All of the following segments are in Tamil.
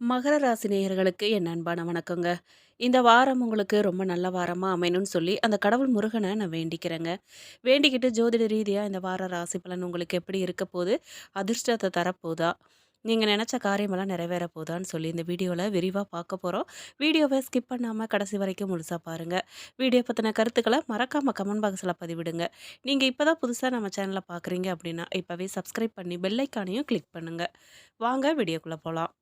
மகர ராசி நேயர்களுக்கு என் அன்பான வணக்கங்க. இந்த வாரம் உங்களுக்கு ரொம்ப நல்ல வாரமாக அமையணும்னு சொல்லி, அந்த கடவுள் முருகனை நான் வேண்டிக்கிறேங்க. வேண்டிக்கிட்டு ஜோதிட ரீதியாக இந்த வார ராசி பலன் உங்களுக்கு எப்படி இருக்க போது? அதிர்ஷ்டத்தை தரப்போதா? நீங்கள் நினச்ச காரியமெல்லாம் நிறைவேற போதான்னு சொல்லி இந்த வீடியோவில் விரிவாக பார்க்க போகிறோம் வீடியோவை ஸ்கிப் பண்ணாமல் கடைசி வரைக்கும் முழுசாக பாருங்கள் வீடியோ பற்றின கருத்துக்களை மறக்காமல் கமெண்ட் பாக்ஸில் பதிவிடுங்க. நீங்கள் இப்போ தான் புதுசாக நம்ம சேனலை பார்க்குறீங்க அப்படின்னா, இப்போவே சப்ஸ்கிரைப் பண்ணி பெல்லைக்கானையும் கிளிக் பண்ணுங்கள் வாங்க வீடியோக்குள்ளே போகலாம்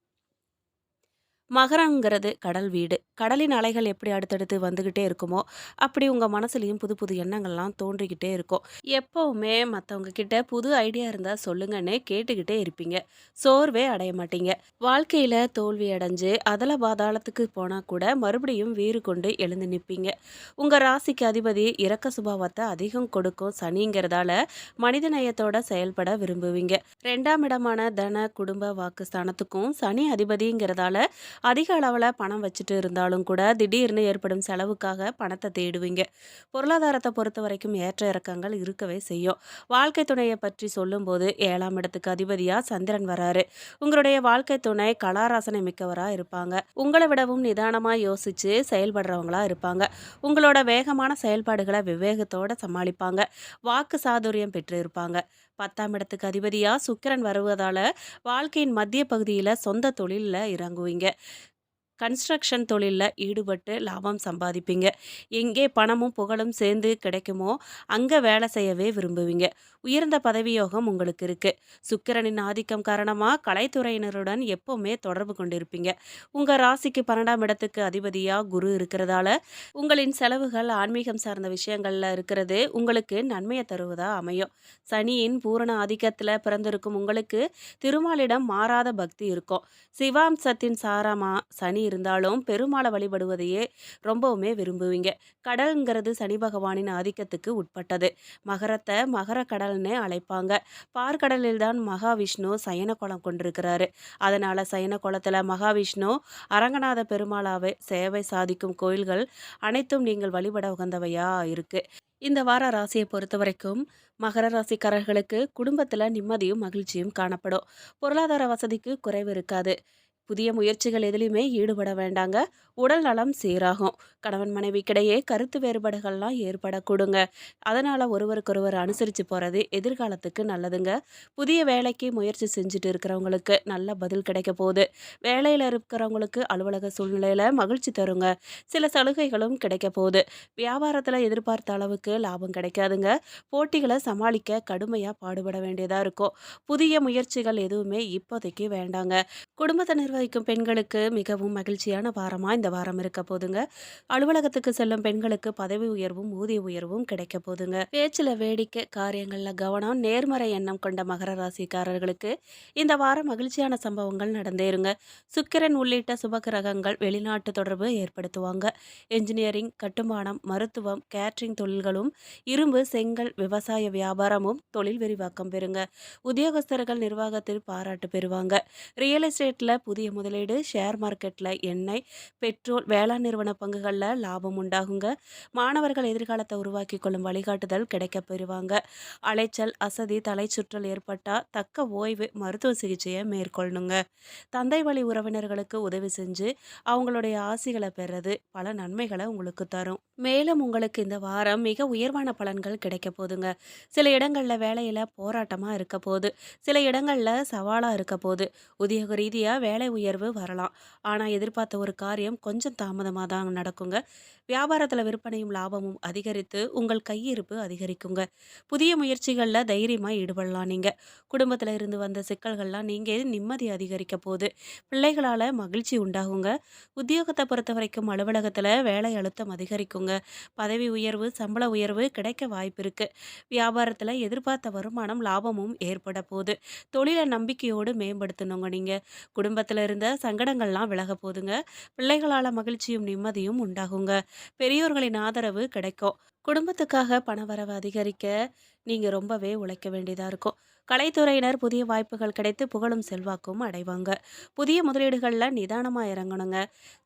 மகரங்கிறது கடல் வீடு. கடலின் அலைகள் எப்படி அடுத்தடுத்து வந்துகிட்டே இருக்குமோ, அப்படி உங்கள் மனசுலையும் புது புது எண்ணங்கள்லாம் தோன்றிக்கிட்டே இருக்கும். எப்போவுமே மற்றவங்க கிட்ட புது ஐடியா இருந்தால் சொல்லுங்கன்னு கேட்டுக்கிட்டே இருப்பீங்க. சோர்வே அடைய மாட்டீங்க. வாழ்க்கையில் தோல்வி அடைஞ்சு அதல பாதாளத்துக்கு போனால் கூட மறுபடியும் வீறு கொண்டு எழுந்து நிற்பீங்க உங்கள் ராசிக்கு அதிபதி இரக்க சுபாவத்தை அதிகம் கொடுக்கும் சனிங்கிறதால மனிதநேயத்தோட செயல்பட விரும்புவீங்க. ரெண்டாம் இடமான தன, குடும்ப, வாக்கு ஸ்தானத்துக்கும் சனி அதிபதிங்கிறதால அதிக அளவில் பணம் வச்சுட்டு இருந்தாலும் கூட, திடீர்னு ஏற்படும் செலவுக்காக பணத்தை தேடுவீங்க. பொருளாதாரத்தை பொறுத்த வரைக்கும் ஏற்ற இறக்கங்கள் இருக்கவே செய்யும். வாழ்க்கை துணையை பற்றி சொல்லும்போது ஏழாம் இடத்துக்கு அதிபதியாக சந்திரன் வராரு. உங்களுடைய வாழ்க்கை துணை கலாராசனை மிக்கவராக இருப்பாங்க. உங்களை விடவும் நிதானமாக யோசிச்சு செயல்படுறவங்களா இருப்பாங்க. உங்களோட வேகமான செயல்பாடுகளை விவேகத்தோடு சமாளிப்பாங்க. வாக்கு சாதுரியம் பெற்று இருப்பாங்க. 10ஆம் இடத்துக்கு அதிபதியாக சுக்கிரன் வருவதால் வாழ்க்கையின் மத்திய பகுதியில் சொந்த தொழிலில் இறங்குவீங்க. கன்ஸ்ட்ரக்ஷன் தொழிலில் ஈடுபட்டு லாபம் சம்பாதிப்பீங்க. எங்கே பணமும், புகழும் சேர்ந்து கிடைக்குமோ, அங்கே வேலை செய்யவே விரும்புவீங்க. உயர்ந்த பதவியோகம் உங்களுக்கு இருக்குது சுக்கிரனின் ஆதிக்கம் காரணமாக கலைத்துறையினருடன் எப்போவுமே தொடர்பு கொண்டிருப்பீங்க. உங்கள் ராசிக்கு 12ஆம் இடத்துக்கு அதிபதியாக குரு இருக்கிறதால, உங்களின் செலவுகள் ஆன்மீகம் சார்ந்த விஷயங்களில் இருக்கிறது உங்களுக்கு நன்மையை தருவதாக அமையும். சனியின் பூரண ஆதிக்கத்தில் பிறந்திருக்கும் உங்களுக்கு திருமாலிடம் மாறாத பக்தி இருக்கும். சிவாம்சத்தின் சாரமாக சனி இருந்தாலும் பெருமாளை வழிபடுவதையே ரொம்பவுமே விரும்புவீங்க. கடல்ங்கிறது சனி பகவானின் ஆதிக்கத்துக்கு உட்பட்டது. மகரத்தை மகர கடல்னு அழைப்பாங்க. பாற்கடலில் தான் மகாவிஷ்ணு சயன கோலம் கொண்டிருக்கிறாரு. அதனால சயன கோலத்துல மகாவிஷ்ணு, அரங்கநாத பெருமாளாவை சேவை சாதிக்கும் கோயில்கள் அனைத்தும் நீங்கள் வழிபட உகந்தவையா இருக்கு. இந்த வார ராசிய பொறுத்தவரைக்கும் மகர ராசிக்காரர்களுக்கு குடும்பத்தில் நிம்மதியும், மகிழ்ச்சியும் காணப்படும். பொருளாதார வசதிக்கு குறைவு இருக்காது. புதிய முயற்சிகள் எதுலேயுமே ஈடுபட வேண்டாங்க. உடல் நலம் சீராகும். கணவன் மனைவிக்கிடையே கருத்து வேறுபாடுகள்லாம் ஏற்படக்கூடுங்க. அதனால் ஒருவருக்கொருவர் அனுசரித்து போகிறது எதிர்காலத்துக்கு நல்லதுங்க. புதிய வேலைக்கு முயற்சி செஞ்சுட்டு இருக்கிறவங்களுக்கு நல்ல பதில் கிடைக்க போகுது வேலையில் இருக்கிறவங்களுக்கு அலுவலக சூழ்நிலையில் மகிழ்ச்சி தருங்க. சில சலுகைகளும் கிடைக்க போகுது வியாபாரத்தில் எதிர்பார்த்த அளவுக்கு லாபம் கிடைக்காதுங்க. போட்டிகளை சமாளிக்க கடுமையாக பாடுபட வேண்டியதாக இருக்கும். புதிய முயற்சிகள் எதுவுமே இப்போதைக்கு வேண்டாங்க. குடும்பத்தினர் வகிக்கும் பெண்களுக்கு மிகவும் மகிழ்ச்சியான வாரமாக இந்த வாரம் இருக்க போதுங்க. அலுவலகத்துக்கு செல்லும் பெண்களுக்கு பதவி உயர்வும், ஊதிய உயர்வும் கிடைக்க போதுங்க. பேச்சில் வேடிக்கை, காரியங்களில் கவனம், நேர்மறை எண்ணம் கொண்ட மகர ராசிக்காரர்களுக்கு இந்த வாரம் மகிழ்ச்சியான சம்பவங்கள் நடந்தேறுங்க. சுக்கிரன் உள்ளிட்ட சுபகிரகங்கள் வெளிநாட்டு தொடர்பு ஏற்படுத்துவாங்க. என்ஜினியரிங், கட்டுமானம், மருத்துவம், கேட்ரிங் தொழில்களும், இரும்பு, செங்கல், விவசாய வியாபாரமும் தொழில் விரிவாக்கம் பெறுங்க. உத்தியோகஸ்தர்கள் நிர்வாகத்தில் பாராட்டு பெறுவாங்க. ரியல் எஸ்டேட்டில் புதிய முதலீடு, ஷேர் மார்க்கெட்டில் எண்ணெய், பெட்ரோல், வேளாண் நிறுவன பங்குகளில் லாபம் உண்டாகுங்க. மாணவர்கள் எதிர்காலத்தை உருவாக்கி கொள்ளும் வழிகாட்டுதல் கிடைக்கப் பெறுவாங்க. அலைச்சல், அசதி, தலை சுற்றல் ஏற்பட்டால் தக்க ஓய்வு, மருத்துவ சிகிச்சையை மேற்கொள்ளணுங்க. தந்தை வழி உறவினர்களுக்கு உதவி செஞ்சு அவங்களுடைய ஆசைகளை பெறது பல நன்மைகளை உங்களுக்கு தரும். மேலும் உங்களுக்கு இந்த வாரம் மிக உயர்வான பலன்கள் கிடைக்க போதுங்க. சில இடங்களில் வேலையில் போராட்டமாக இருக்க போது. சில இடங்களில் சவாலாக இருக்க போது. உத்தியோக ரீதியாக வேலை உயர்வு வரலாம். ஆனால் எதிர்பார்த்த ஒரு காரியம் கொஞ்சம் தாமதமாக தான் நடக்குங்க. வியாபாரத்தில் விற்பனையும், லாபமும் அதிகரித்து உங்கள் கையிருப்பு அதிகரிக்குங்க. புதிய முயற்சிகளில் தைரியமாக ஈடுபடலாம் நீங்கள் குடும்பத்தில் இருந்து வந்த சிக்கல்கள்லாம் நீங்கள் நிம்மதி அதிகரிக்க போது. பிள்ளைகளால் மகிழ்ச்சி உண்டாகுங்க. உத்தியோகத்தை பொறுத்த வரைக்கும் அலுவலகத்தில் வேலை அழுத்தம் அதிகரிக்குங்க. பதவி உயர்வு, சம்பள உயர்வு கிடைக்க வாய்ப்பிருக்குது வியாபாரத்தில் எதிர்பார்த்த வருமானம், லாபமும் ஏற்பட போகுது தொழிலை நம்பிக்கையோடு மேம்படுத்தணுங்க நீங்கள் குடும்பத்தில் இருந்த சங்கடங்கள்லாம் விலக போதுங்க. பிள்ளைகளால மகிழ்ச்சியும், நிம்மதியும் உண்டாகுங்க. பெரியோர்களின் ஆதரவு கிடைக்கும். குடும்பத்துக்காக பண வரவு அதிகரிக்க நீங்க ரொம்பவே உழைக்க வேண்டியதா இருக்கும். கலைத்துறையினர் புதிய வாய்ப்புகள் கிடைத்து புகழும் செல்வாக்கும் அடைவாங்க. புதிய முதலீடுகளில் நிதானமாக இறங்கணுங்க.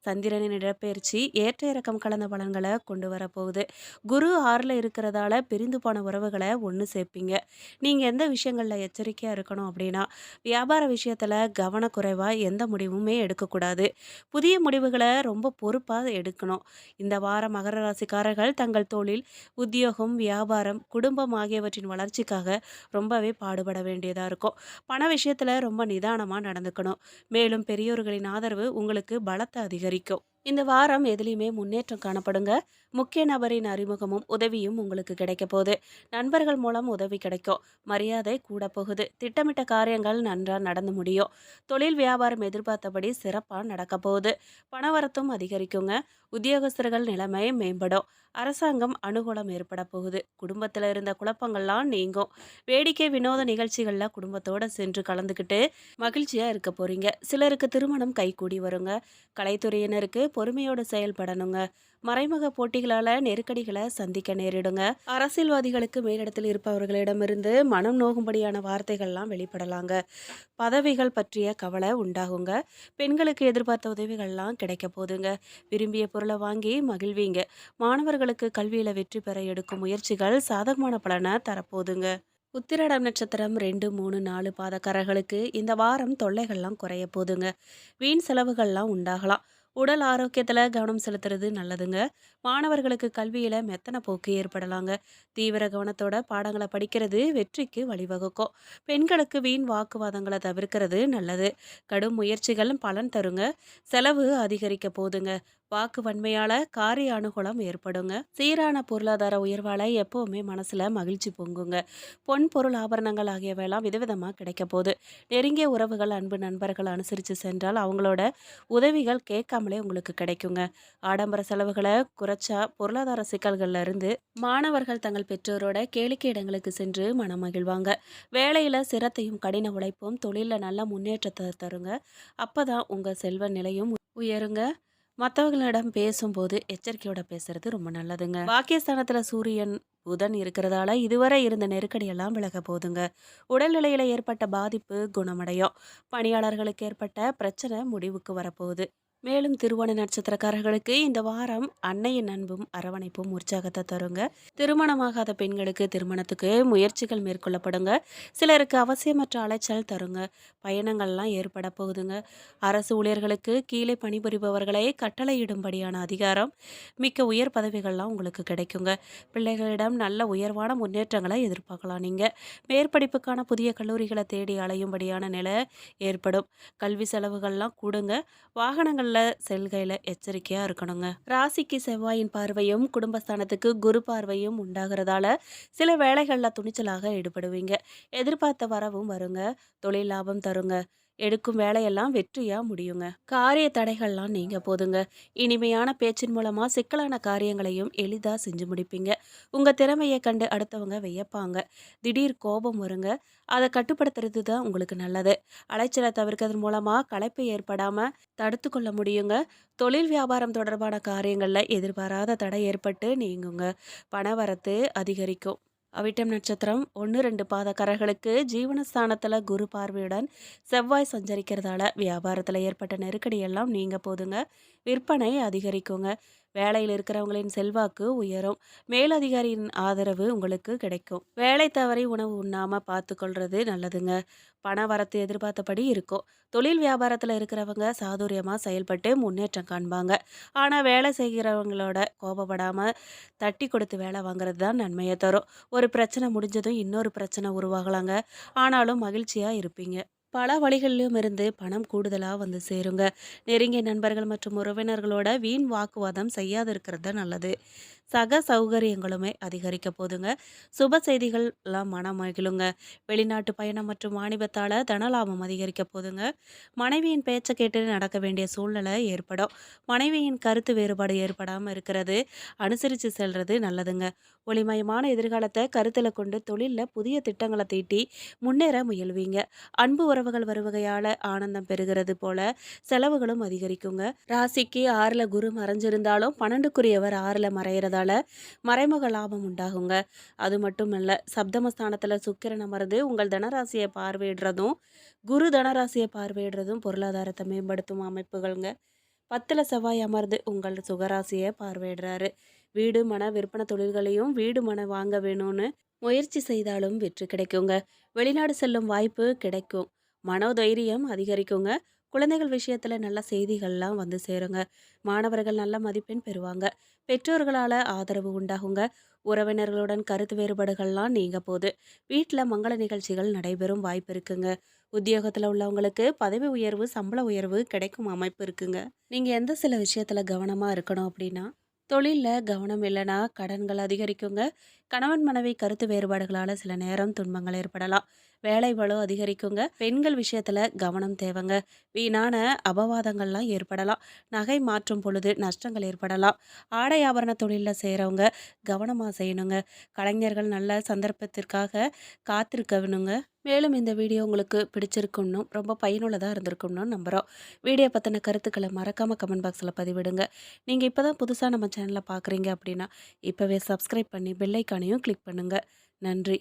சந்திரனின் இடப்பெயர்ச்சி ஏற்ற இறக்கம் கலந்த பலன்களை கொண்டு வரப்போகுது. குரு ஆறில் இருக்கிறதால பிரிந்து போன உறவுகளை ஒன்று சேர்ப்பீங்க. நீங்கள் எந்த விஷயங்களில் எச்சரிக்கையாக இருக்கணும் அப்படின்னா வியாபார விஷயத்தில் கவனக்குறைவாக எந்த முடிவுமே எடுக்கக்கூடாது. புதிய முடிவுகளை ரொம்ப பொறுப்பாக எடுக்கணும். இந்த வாரம் மகர ராசிக்காரர்கள் தங்கள் தொழில் உத்தியோகம் வியாபாரம் குடும்பம் ஆகியவற்றின் வளர்ச்சிக்காக ரொம்பவே ஈடுபட வேண்டியதாக இருக்கும். பண விஷயத்தில் ரொம்ப நிதானமாக நடந்துக்கணும். மேலும் பெரியோர்களின் ஆதரவு உங்களுக்கு பலத்தை அதிகரிக்கும். இந்த வாரம் எதுலேயுமே முன்னேற்றம் காணப்படுங்க. முக்கிய நபரின் அறிமுகமும் உதவியும் உங்களுக்கு கிடைக்க போகுது. நண்பர்கள் மூலம் உதவி கிடைக்கும். மரியாதை கூட போகுது. திட்டமிட்ட காரியங்கள் நன்றாக நடந்து முடியும். தொழில் வியாபாரம் எதிர்பார்த்தபடி சிறப்பாக நடக்க போகுது. பணவரத்தும் அதிகரிக்குங்க. உத்தியோகஸ்தர்கள் நிலைமை மேம்படும். அரசாங்கம் அனுகூலம் ஏற்பட போகுது. குடும்பத்தில் இருந்த குழப்பங்கள்லாம் நீங்கும். வேடிக்கை வினோத நிகழ்ச்சிகளில் குடும்பத்தோடு சென்று கலந்துக்கிட்டு மகிழ்ச்சியாக இருக்க போகிறீங்க சிலருக்கு திருமணம் கைகூடி வருங்க. கலைத்துறையினருக்கு பொறுமையோடு செயல்படணுங்க. மறைமுக போட்டிகளால் நெருக்கடிகளை சந்திக்க நேரிடுங்க. அரசியல்வாதிகளுக்கு மேலிடத்தில் இருப்பவர்களிடமிருந்து மனம் நோகும்படியான வார்த்தைகள்லாம் வெளிப்படலாங்க. பதவிகள் பற்றிய கவலை உண்டாகுங்க. பெண்களுக்கு எதிர்பார்த்த உதவிகள்லாம் கிடைக்க போதுங்க. விரும்பிய பொருளை வாங்கி மகிழ்வீங்க. மாணவர்களுக்கு கல்வியில் வெற்றி பெற எடுக்கும் முயற்சிகள் சாதகமான பலனை தரப்போதுங்க. உத்திரடம் நட்சத்திரம் ரெண்டு மூணு நாலு பாதக்காரர்களுக்கு இந்த வாரம் தொல்லைகள்லாம் குறைய போதுங்க. வீண் செலவுகள்லாம் உண்டாகலாம். உடல் ஆரோக்கியத்தில் கவனம் செலுத்துறது நல்லதுங்க. மாணவர்களுக்கு கல்வியில் மெத்தனை போக்கு ஏற்படலாங்க. தீவிர கவனத்தோட பாடங்களை படிக்கிறது வெற்றிக்கு வழிவகுக்கும். பெண்களுக்கு வீண் வாக்குவாதங்களை தவிர்க்கிறது நல்லது. கடும் முயற்சிகள் பலன் தருங்க. செலவு அதிகரிக்க போதுங்க. வாக்கு வன்மையால காரிய அனுகூலம் ஏற்படுங்க. சீரான பொருளாதார உயர்வால எப்பவுமே மனசுல மகிழ்ச்சி பொங்குங்க. பொன் பொருள் ஆபரணங்கள் ஆகியவையெல்லாம் விதவிதமா கிடைக்க போகுது. நெருங்கிய உறவுகள் அன்பு நண்பர்கள் அனுசரித்து சென்றால் அவங்களோட உதவிகள் கேட்காமலே உங்களுக்கு கிடைக்குங்க. ஆடம்பர செலவுகளை குறைச்சா பொருளாதார சிக்கல்கள்ல இருந்து மாணவர்கள் தங்கள் பெற்றோரோட கேளிக்கை இடங்களுக்கு சென்று மனம் மகிழ்வாங்க. வேலையில சிரத்தையும் கடின உழைப்பும் தொழிலில் நல்ல முன்னேற்றத்தை தருங்க. அப்பதான் உங்க செல்வ நிலையும் உயருங்க. மற்றவர்களிடம் பேசும்போது எச்சரிக்கையோட பேசுறது ரொம்ப நல்லதுங்க. பாக்கியஸ்தானத்துல சூரியன் புதன் இருக்கிறதால இதுவரை இருந்த நெருக்கடியெல்லாம் விலக போதுங்க உடல்நிலையில ஏற்பட்ட பாதிப்பு குணமடையும். பணியாளர்களுக்கு ஏற்பட்ட பிரச்சனை முடிவுக்கு வரப்போகுது. மேலும் திருவோண நட்சத்திரக்காரர்களுக்கு இந்த வாரம் அன்னையின் அன்பும் அரவணைப்பும் உற்சாகத்தை தருங்க. திருமணமாகாத பெண்களுக்கு திருமணத்துக்கு முயற்சிகள் மேற்கொள்ளப்படுங்க. சிலருக்கு அவசியமற்ற அலைச்சல் தருங்க. பயணங்கள்லாம் ஏற்பட போகுதுங்க. அரசு ஊழியர்களுக்கு கீழே பணிபுரிபவர்களை கட்டளையிடும்படியான அதிகாரம் மிக்க உயர் பதவிகள்லாம் உங்களுக்கு கிடைக்குங்க. பிள்ளைகளிடம் நல்ல உயர்வான முன்னேற்றங்களை எதிர்பார்க்கலாம் நீங்கள் மேற்படிப்புக்கான புதிய கல்லூரிகளை தேடி அலையும்படியான நிலை ஏற்படும். கல்வி செலவுகள்லாம் கூடுங்க. வாகனங்கள் நாளில் செல்கையில் எச்சரிக்கையாக இருக்கணுங்க. ராசிக்கு செவ்வாயின் பார்வையும் குடும்பஸ்தானத்துக்கு குரு பார்வையும் உண்டாகிறதால சில வேலைகளில் துணிச்சலாக ஈடுபடுவீங்க. எதிர்பார்த்த வரவும் வருங்க. தொழில் லாபம் தருங்க. எடுக்கும் வேலையெல்லாம் வெற்றியாக முடியுங்க. காரிய தடைகள்லாம் நீங்கள் போதுங்க. இனிமையான பேச்சின் மூலமாக சிக்கலான காரியங்களையும் எளிதாக செஞ்சு முடிப்பீங்க. உங்கள் திறமையை கண்டு அடுத்தவங்க வியப்பாங்க. திடீர் கோபம் வருங்க. அதை கட்டுப்படுத்துறது தான் உங்களுக்கு நல்லது. அலைச்சலை தவிர்க்கிறதன் மூலமாக களைப்பு ஏற்படாமல் தடுத்து கொள்ள முடியுங்க. தொழில் வியாபாரம் தொடர்பான காரியங்களில் எதிர்பாராத தடை ஏற்பட்டு நீங்குங்க. பணவரத்து அதிகரிக்கும். அவிட்டம் நட்சத்திரம் ஒன்று ரெண்டு பாதக்காரர்களுக்கு ஜீவனஸ்தானத்தில் குரு பார்வையுடன் செவ்வாய் சஞ்சரிக்கிறதால வியாபாரத்தில் ஏற்பட்ட நெருக்கடி எல்லாம் நீங்க போதுங்க. விற்பனை அதிகரிக்குங்க. வேலையில் இருக்கிறவங்களின் செல்வாக்கு உயரும். மேலதிகாரியின் ஆதரவு உங்களுக்கு கிடைக்கும். வேலை தவறி உணவு உண்ணாமல் பார்த்துக்கொள்றது நல்லதுங்க. பண வரத்து எதிர்பார்த்தபடி இருக்கும். தொழில் வியாபாரத்தில் இருக்கிறவங்க சாதுரியமாக செயல்பட்டு முன்னேற்றம் காண்பாங்க. ஆனால் வேலை செய்கிறவங்களோட கோபப்படாமல் தட்டி கொடுத்து வேலை வாங்குறது தான் நன்மையை தரும். ஒரு பிரச்சனை முடிஞ்சதும் இன்னொரு பிரச்சனை உருவாகலாங்க. ஆனாலும் மகிழ்ச்சியாக இருப்பீங்க. பல வழிகளிலும் இருந்து பணம் கூடுதலாக வந்து சேருங்க. நெருங்கிய நண்பர்கள் மற்றும் உறவினர்களோட வீண் வாக்குவாதம் செய்யாது இருக்கிறது நல்லது. சக சௌகரியங்களுமே அதிகரிக்க போதுங்க. சுப செய்திகள்லாம் மனம் மகிழுங்க. வெளிநாட்டு பயணம் மற்றும் வாணிபத்தால் தனலாபம் அதிகரிக்க போதுங்க. மனைவியின் பேச்சை கேட்டு நடக்க வேண்டிய சூழ்நிலை ஏற்படும். மனைவியின் கருத்து வேறுபாடு ஏற்படாமல் இருக்கிறது. அனுசரித்து செல்வது நல்லதுங்க. ஒளிமயமான எதிர்காலத்தை கருத்தில் கொண்டு தொழிலில் புதிய திட்டங்களை தீட்டி முன்னேற முயல்வீங்க. அன்பு உறவுகள் வருவகையால் ஆனந்தம் பெறுகிறது போல செலவுகளும் அதிகரிக்குங்க. ராசிக்கு ஆறில் குரு மறைஞ்சிருந்தாலும் பன்னெண்டுக்குரியவர் ஆறில் மறைகிறதால மறைமுக லாபம் உண்டாகுங்க. அது மட்டும் இல்லை சப்தமஸ்தானத்தில் சுக்கிரன் அமர்ந்து உங்கள் தனராசியை பார்வையிடுறதும் குரு தனராசியை பார்வையிடுறதும் பொருளாதாரத்தை மேம்படுத்தும் அமைப்புகள்ங்க. பத்தில் செவ்வாய் அமர்ந்து உங்கள் சுகராசியை பார்வையிடுறாரு. வீடு மன விற்பனை தொழில்களையும் வீடு மன வாங்க வேணும்னு முயற்சி செய்தாலும் வெற்றி கிடைக்குங்க. வெளிநாடு செல்லும் வாய்ப்பு கிடைக்கும். மனோதைரியம் அதிகரிக்குங்க. குழந்தைகள் விஷயத்தில் நல்ல செய்திகள்லாம் வந்து சேருங்க. மாணவர்கள் நல்ல மதிப்பெண் பெறுவாங்க. பெற்றோர்களால் ஆதரவு உண்டாகுங்க. உறவினர்களுடன் கருத்து வேறுபாடுகள்லாம் நீங்க போகுது வீட்டில் மங்கள நிகழ்ச்சிகள் நடைபெறும் வாய்ப்பு இருக்குங்க. உத்தியோகத்தில் உள்ளவங்களுக்கு பதவி உயர்வு சம்பள உயர்வு கிடைக்கும் அமைப்பு இருக்குங்க. நீங்கள் எந்த சில விஷயத்தில் கவனமாக இருக்கணும் அப்படின்னா தொழிலில் கவனம் இல்லைன்னா கடன்கள் அதிகரிக்குங்க. கணவன் மனைவி கருத்து வேறுபாடுகளால் சில நேரம் துன்பங்கள் ஏற்படலாம். வேலை பளு அதிகரிக்குங்க. பெண்கள் விஷயத்தில் கவனம் தேவைங்க. வீணான அபவாதங்கள்லாம் ஏற்படலாம். நகை மாற்றும் பொழுது நஷ்டங்கள் ஏற்படலாம். ஆடை ஆபரண தொழிலில் செய்கிறவங்க கவனமாக செய்யணுங்க. கலைஞர்கள் நல்ல சந்தர்ப்பத்திற்காக காத்திருக்கணுங்க. மேலும் இந்த வீடியோ உங்களுக்கு பிடிச்சிருக்குன்னும் ரொம்ப பயனுள்ளதாக இருந்திருக்கும்னு நம்புகிறோம் வீடியோ பற்றின கருத்துக்களை மறக்காமல் கமெண்ட் பாக்ஸில் பதிவிடுங்க. நீங்கள் இப்போ தான் புதுசாக நம்ம சேனலை பார்க்குறீங்க அப்படின்னா இப்போவே சப்ஸ்கிரைப் பண்ணி பெல் ஐக்கானையும் கிளிக் பண்ணுங்கள் நன்றி.